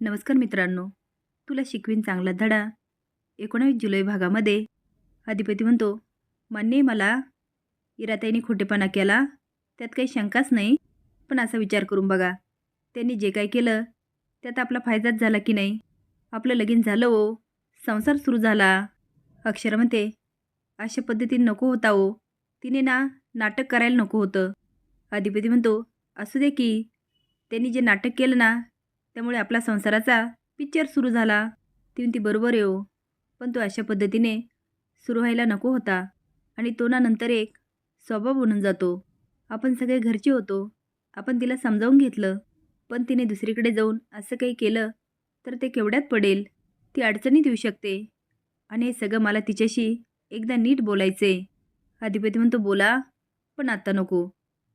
नमस्कार मित्रांनो. तुला शिकवीन चांगला धडा. एकोणावीस जुलै भागामध्ये अधिपती म्हणतो मान्य मला इराताईने खोटेपणा केला त्यात काही शंकाच नाही पण असा विचार करून बघा. त्यांनी जे काय केलं त्यात आपला फायदाच झाला की नाही? आपलं लगीन झालं ओ संसार सुरू झाला. अक्षर म्हणते अशा पद्धतीने नको होता ओ तिने ना नाटक करायला नको होतं. अधिपती म्हणतो असू दे की त्यांनी जे नाटक केलं ना त्यामुळे आपला संसाराचा पिक्चर सुरू झाला. ती बरोबर येऊ हो. पण तो अशा पद्धतीने सुरू व्हायला नको होता. आणि तो ना नंतर एक स्वभाव बनून जातो. आपण सगळे घरचे होतो. आपण तिला समजावून घेतलं. पण तिने दुसरीकडे जाऊन असं काही केलं तर ते केवढ्यात पडेल? ती अडचणीत येऊ शकते. आणि हे सगळं मला तिच्याशी एकदा नीट बोलायचे अधिपती म्हणतो बोला पण आत्ता नको.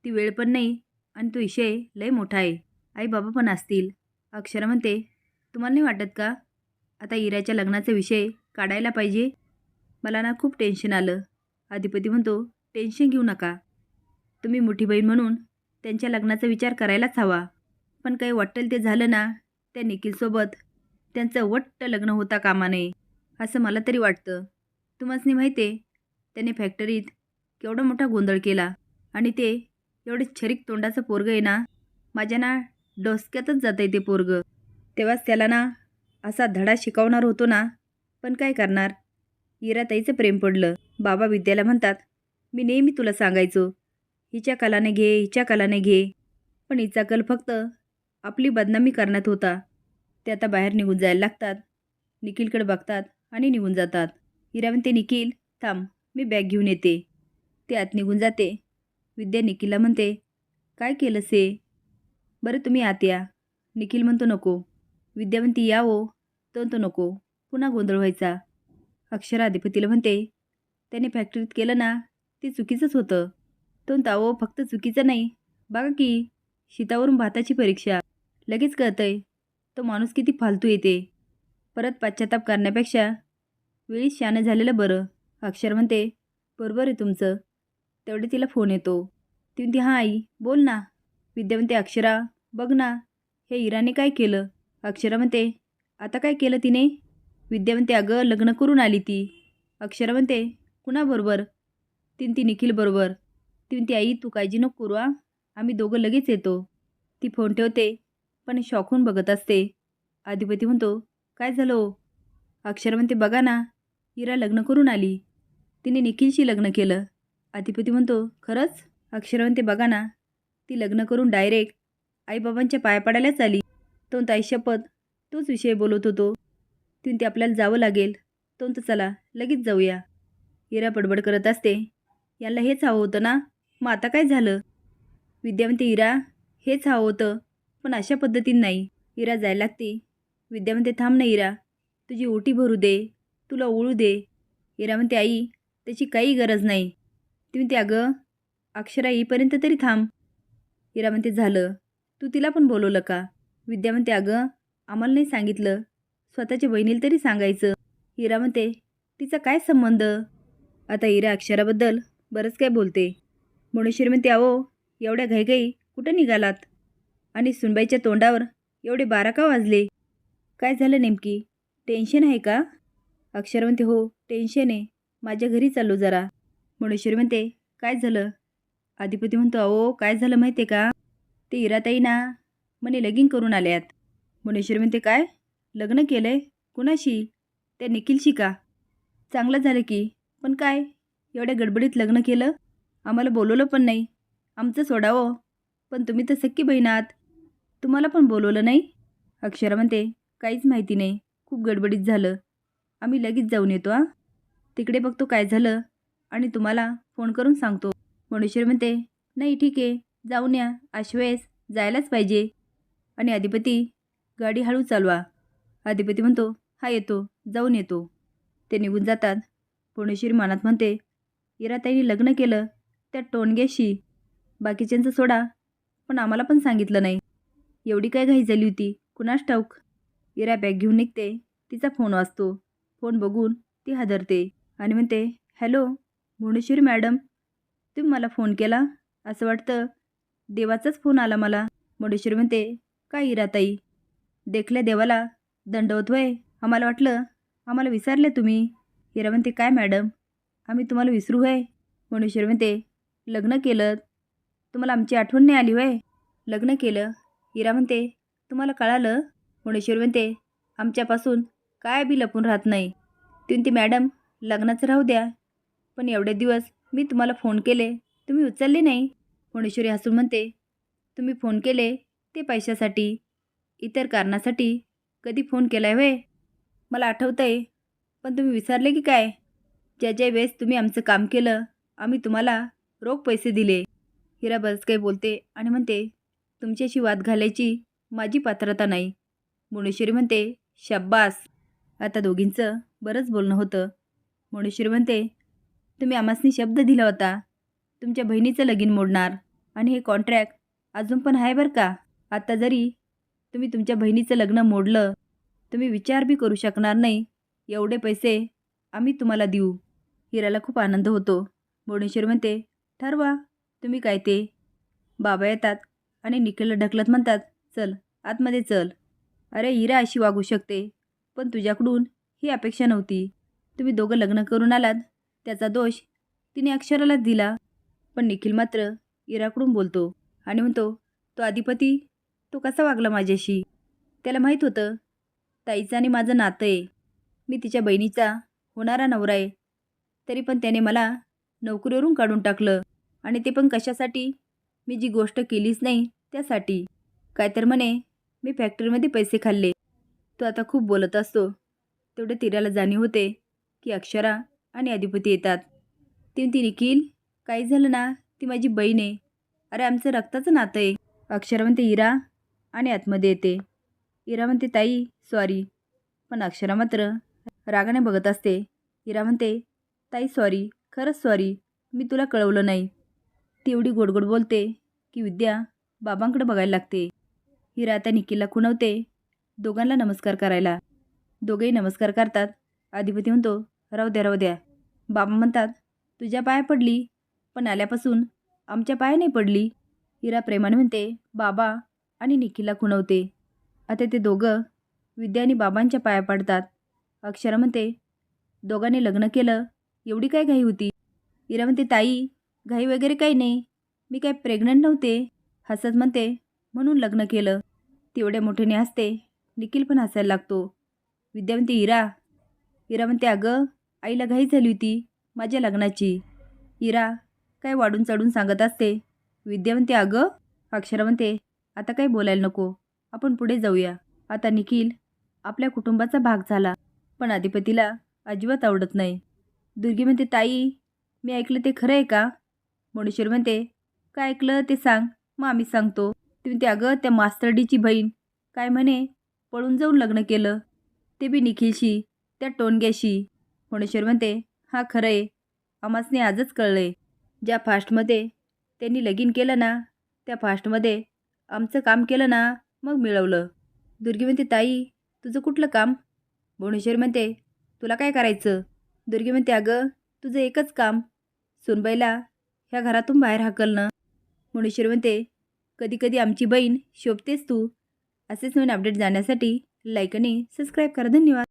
ती वेळ पण नाही आणि तो विषय लय मोठा आहे. आई बाबा पण असतील. अक्षरा म्हणते तुम्हाला नाही वाटत का? आता इराच्या लग्नाचा विषय काढायला पाहिजे? मला ना खूप टेन्शन आलं. अधिपती म्हणतो टेन्शन घेऊ नका. तुम्ही मोठी बहीण म्हणून त्यांच्या लग्नाचा विचार करायलाच हवा. पण काही वाटेल ते झालं ना त्या निखिलसोबत त्यांचं वट्ट लग्न होता कामा नये असं मला तरी वाटतं. तुम्हाला माहिती आहे त्याने फॅक्टरीत केवढा मोठा गोंधळ केला आणि ते एवढे छरीक तोंडाचं पोरगं आहे ना माझ्या ना डोसक्यातच जातं आहे ते पोरगं. तेव्हाच त्याला ना असा धडा शिकवणार होतो ना पण काय करणार? हिराताईचं प्रेम पडलं. बाबा विद्याला म्हणतात मी नेहमी तुला सांगायचो हिच्या कलाने घे हिच्या कलाने घे पण हिचा कल फक्त आपली बदनामी करण्यात होता. ते आता बाहेर निघून जायला लागतात. निखिलकडे बघतात आणि निघून जातात. हिरा म्हणते निखिल थांब मी बॅग घेऊन येते. ते आत निघून जाते. विद्या निखिलला म्हणते काय केलं से बरं तुम्ही आत या. निखिल म्हणतो नको. विद्यावंती या ओ. तो तो नको. पुन्हा गोंधळ व्हायचा. अक्षरा अधिपतीला म्हणते त्याने फॅक्टरीत केलं ना ते चुकीचंच होतं. तो तावो फक्त चुकीचं नाही. बघा की शीतावरून भाताची परीक्षा. लगेच कळतंय. तो माणूस किती फालतू येते. परत पाश्चाताप करण्यापेक्षा वेळी शानं झालेलं बरं. अक्षर म्हणते बरोबर आहे तुमचं. तेवढे तिला फोन येतो. ती म्हणते हां आई बोल ना. विद्यावंती अक्षरा बघ ना हे इराने काय केलं? अक्षरा म्हणते आता काय केलं तिने? विद्या म्हणते अगं लग्न करून आली ती. अक्षरा म्हणते कुणाबरोबर? तीन ती निखिल बरोबर. ती म्हणते आई तू काळजी नको करू आ आम्ही दोघं लगेच येतो. ती फोन ठेवते पण शॉकून बघत असते. अधिपती म्हणतो काय झालं हो? अक्षरा म्हणते बघा ना इरा लग्न करून आली. तिने निखिलशी लग्न केलं. अधिपती म्हणतो खरंच? अक्षरा म्हणते बघा ना ती लग्न करून डायरेक्ट आईबाबांच्या पाया पडायलाच आली. तो ताई शपथ. तोच विषय बोलत होतो. तिने ते आपल्याला जावं लागेल. तो चला लगेच जाऊया. इरा बडबड करत असते. याला हेच हवं होतं ना? मग आता काय झालं? विद्यावंती हिरा इरा हेच हवं होतं पण अशा पद्धतीनं नाही. इरा जायला लागते. विद्या म्हणते थांब ना इरा. तुझी ओटी भरू दे. तुला ओळू दे. इरा म्हणते आई त्याची काही गरज नाही. ती म्हणते अगं अक्षरा येईपर्यंत तरी थांब. इरा म्हणते झालं. तू तिला पण बोलवलं का? विद्या म्हणते अगं आम्हाला नाही सांगितलं. स्वतःच्या बहिणीला तरी सांगायचं. हिरा म्हणते तिचा काय संबंध? आता हिरा अक्षराबद्दल बरंच काय बोलते. मनुष्यरी म्हणते अहो एवढ्या घाईघाई कुठं निघालात? आणि सुनबाईच्या तोंडावर एवढे बारा का वाजले? काय झालं नेमकी? टेन्शन आहे का? अक्षर म्हणते हो टेन्शन आहे. माझ्या घरी चाललो जरा. मनुष्यरी म्हणते काय झालं? अधिपती म्हणतो अहो काय झालं माहिती आहे का? ते इराताई ना म्हणे लगीन करून आल्यात. मुनेश्वर म्हणते काय? लग्न केलं आहे कुणाशी? त्या निखिलशी का? चांगलं झालं की. पण काय? एवढ्या गडबडीत लग्न केलं? आम्हाला बोलवलं पण नाही. आमचं सोडावं. पण तुम्ही तर सक्की बहीण आहात. तुम्हाला पण बोलवलं नाही? अक्षरा म्हणते काहीच माहिती नाही. खूप गडबडीत झालं. आम्ही लगेच जाऊन येतो आ तिकडे बघतो काय झालं आणि तुम्हाला फोन करून सांगतो. मनुष्यरी म्हणते नाही ठीक आहे. जाऊन या अशवेळेस जायलाच पाहिजे. आणि अधिपती गाडी हळू चालवा. अधिपती म्हणतो हा येतो जाऊन येतो. ते निघून जातात. पुणेश्वरी मनात म्हणते इराताईने लग्न केलं त्या टोणग्याशी. बाकीच्यांचं सोडा पण आम्हाला पण सांगितलं नाही. एवढी काय घाई झाली होती कुणास ठाऊक? इरा बॅग घेऊन निघते. तिचा फोन वाचतो फोन बघून ती हादरते आणि म्हणते हॅलो भुवनेश्वरी मॅडम तुम्ही मला फोन केला? असं वाटतं देवाचाच फोन आला मला. मुंडेश्वरी म्हणते काय इराताई? देखल्या देवाला दंडवत वय आम्हाला वाटलं आम्हाला विसरले तुम्ही. हिरा म्हणते काय मॅडम? आम्ही तुम्हाला विसरू होय मनुष्य म्हणते लग्न केलं तुम्हाला आमची आठवण नाही आली होय लग्न केलं. हिरा म्हणते तुम्हाला कळालं? मनुष्य म्हणते आमच्यापासून काय बी लपून राहत नाही. ती मॅडम लग्नाचं राहू द्या पण एवढे दिवस मी तुम्हाला फोन केले तुम्ही उचलले नाही. मनुष्यरी हसून म्हणते तुम्ही फोन केले ते पैशासाठी इतर कारणासाठी कधी फोन केला आहे व्हय? मला आठवतं आहे पण तुम्ही विसरले की काय? ज्या ज्या वेळेस तुम्ही आमचं काम केलं आम्ही तुम्हाला रोख पैसे दिले. हिरा बरंच काही बोलते आणि म्हणते तुमच्याशी वाद घालायची माझी पात्रता नाही. मुणेश्वरी म्हणते शब्बास. आता दोघींचं बरंच बोलणं होतं. मुणेश्वरी म्हणते तुम्ही आमासनी शब्द दिला होता तुमच्या बहिणीचं लगीन मोडणार. आणि हे कॉन्ट्रॅक्ट अजून पण आहे बरं का? आता जरी तुम्ही तुमच्या बहिणीचं लग्न मोडलं तुम्ही विचार बी करू शकणार नाही. एवढे पैसे आम्ही तुम्हाला देऊ. हिराला खूप आनंद होतो. बोडेश्वर म्हणते ठरवा तुम्ही काय ते? बाबा येतात आणि निखिलला ढकलत म्हणतात चल आतमध्ये चल. अरे हिरा अशी वागू शकते पण तुझ्याकडून ही अपेक्षा नव्हती. तुम्ही दोघं लग्न करून आलात त्याचा दोष तिने अक्षरालाच दिला. पण निखिल मात्र इराकडून बोलतो आणि म्हणतो तो अधिपती? तो कसा वागला माझ्याशी? त्याला माहीत होतं ताईचं आणि माझं नातं आहे. मी तिच्या बहिणीचा होणारा नवरा आहे. तरी पण त्याने मला नोकरीवरून काढून टाकलं आणि ते पण कशासाठी? मी जी गोष्ट केलीच नाही त्यासाठी. काय तर म्हणे मी फॅक्टरीमध्ये पैसे खाल्ले. तो आता खूप बोलत असतो. तेवढे तिराला जाणीव होते की अक्षरा आणि अधिपती येतात. तीन ती निखिल काही झालं ना ती माझी बहीण आहे. अरे आमचं रक्ताचं नातं आहे. अक्षरा म्हणते इरा आणि आतमध्ये येते. इरा म्हणते ताई सॉरी पण अक्षरा मात्र रागाने बघत असते. इरा म्हणते ताई सॉरी खरंच सॉरी मी तुला कळवलं नाही. ती एवढी गोडगोड बोलते की विद्या बाबांकडे बघायला लागते. हिरा आता निखिलला खुणवते दोघांना नमस्कार करायला. दोघेही नमस्कार करतात. अधिपती म्हणतो राहू द्या राहू द्या. बाबा म्हणतात तुझ्या पाया पडली पण आल्यापासून आमच्या पाया नाही पडली. हिरा प्रेमाने म्हणते बाबा आणि निखिलला खुणवते. आता ते दोघं विद्या आणि बाबांच्या पाया पडतात. अक्षरा म्हणते दोघांनी लग्न केलं एवढी काय घाई होती? हिरा म्हणते ताई घाई वगैरे काही नाही. मी काय प्रेग्नंट नव्हते. हसत म्हणते म्हणून लग्न केलं. तेवढ्या मोठ्याने हसते. निखिल पण हसायला लागतो. विद्या म्हणते इरा इरा म्हणते अगं आईला घाई झाली होती माझ्या लग्नाची. इरा काय वाढून चढून सांगत असते? विद्या म्हणते अगं अक्षरा म्हणते आता काही बोलायला नको. आपण पुढे जाऊया. आता निखिल आपल्या कुटुंबाचा भाग झाला. पण अधिपतीला अजिबात आवडत नाही. दुर्गी म्हणते ताई मी ऐकलं ते खरं आहे का? मणेश्वर म्हणते काय ऐकलं ते सांग. मग आम्ही सांगतो. ती म्हणते अगं त्या मास्तरडीची बहीण काय म्हणे? पळून जाऊन लग्न केलं. ते बी निखिलशी त्या टोनग्याशी. मणेश्वर म्हणते हा खरं आहे. आम्हासने आजच कळलं आहे ज्या फास्टमध्ये त्यांनी लगीन केलं ना त्या फास्टमध्ये आमचं काम केलं ना मग मिळवलं. दुर्गी म्हणते ताई तुझं कुठलं काम? भुवनेश्वर म्हणते तुला काय करायचं? दुर्गी म्हणते अगं तुझं एकच काम सुनबाईला ह्या घरातून बाहेर हाकलणं. भुवनेश्वर म्हणते कधीकधी आमची बहीण शोभतेस तू. असेच नवीन अपडेट जाण्यासाठी लाईक आणि सबस्क्राईब करा. धन्यवाद.